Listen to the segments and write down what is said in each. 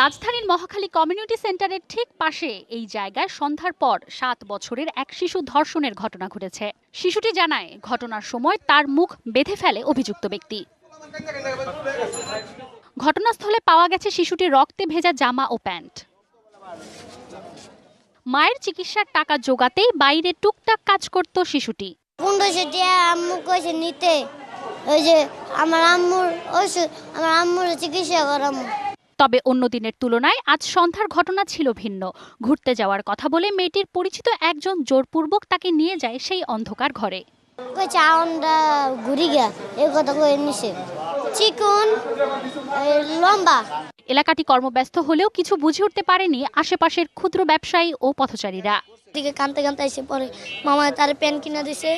রাজধানীর মহাখালী কমিউনিটি সেন্টারের ঠিক পাশে এই জায়গায় সন্ধ্যার পর সাত বছরের এক শিশু ধর্ষণের ঘটনা ঘটেছে। শিশুটি জানায়, ঘটনার সময় তার মুখ বেঁধে ফেলে অভিযুক্ত ব্যক্তি। ঘটনাস্থলে পাওয়া গেছে শিশুটির রক্তে ভেজা জামা ও প্যান্ট। মায়ের চিকিৎসার টাকা জোগাতেই বাইরে টুকটাক কাজ করত শিশুটি। নিতে। ওই যে আমার আম্মুর ওষুধ, আমার আম্মুর চিকিৎসা করামু। তবে অন্য দিনের তুলনায় আজ সন্ধ্যার ঘটনা ছিল ভিন্ন। ঘুরতে যাওয়ার কথা বলে মেয়েটির পরিচিত একজন জোরপূর্বক তাকে নিয়ে যায় সেই অন্ধকার ঘরে। কইছে আমরা ঘুরি গা এই কথা কয়ে নিছে। চিকন লম্বা। এলাকাটি কর্মব্যস্ত হলেও কিছু বুঝে উঠতে পারেনি আশেপাশের ক্ষুদ্র ব্যবসায়ী ও পথচারীরা। দিকে কানতে কানতে এসে পরে মামা তার প্যান কিনে দিছে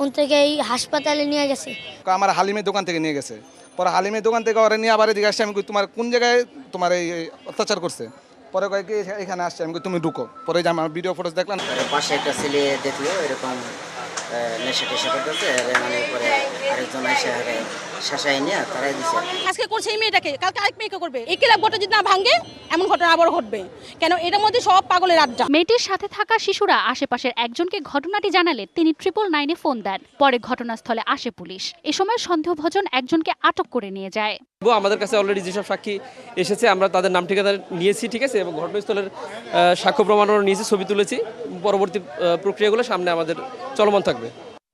ওন থেকে এই হাসপাতালে নিয়ে গেছে। আমার হালিমের দোকান থেকে নিয়ে গেছে। পরে হালিমের দোকান থেকে ওরা নিয়ে আবার এদিকে আসছে, আমি তোমার কোন জায়গায় তোমার এই অত্যাচার করছে? পরে কয়েকে এখানে আসছে। আমি তুমি ঢুকো। পরে যে আমার ভিডিও ফটোজ দেখলাম। পাশে একটা ছেলে দেখল, এরকম নেশা টেশা করতেছে মানে পরে আরেকজন এসে হারে শাসাই নিয়ে তারাই দিছে। আজকে করছে এই মেয়েটাকে কালকে আরেক মেয়েকে করবে। এই ক্লাব বোর্ডটা যদি না ভাঙে এমন ঘটনা আবার ঘটবে। কেন এটার মধ্যে সব পাগলের আড্ডা। মেয়েটির সাথে থাকা শিশুরা আশেপাশের একজনকে ঘটনাটি জানালে তিনি ট্রিপল নাইনে ফোন দেন। পরে ঘটনাস্থলে আসে পুলিশ। এ সময় সন্দেহভাজন একজনকে আটক করে নিয়ে যায়। আমাদের কাছে অলরেডি যেসব সাক্ষী এসেছে আমরা তাদের নাম ঠিকানা নিয়েছি ঠিক আছে? এবং ঘটনাস্থলের আহ, সাক্ষ্য প্রমাণও নিয়েছি ছবি তুলেছি। পরবর্তী প্রক্রিয়াগুলো সামনে আমাদের চলমান থাকবে।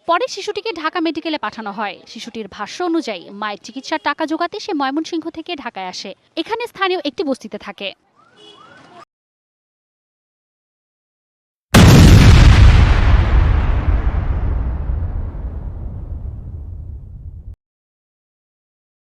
পরে শিশুটিকে ঢাকা মেডিকেলে পাঠানো হয়। শিশুটির ভাষ্য অনুযায়ী, মায়ের চিকিৎসার টাকা জোগাতে সে ময়মনসিংহ থেকে ঢাকায় আসে। এখানে স্থানীয় একটি বস্তিতে থাকে।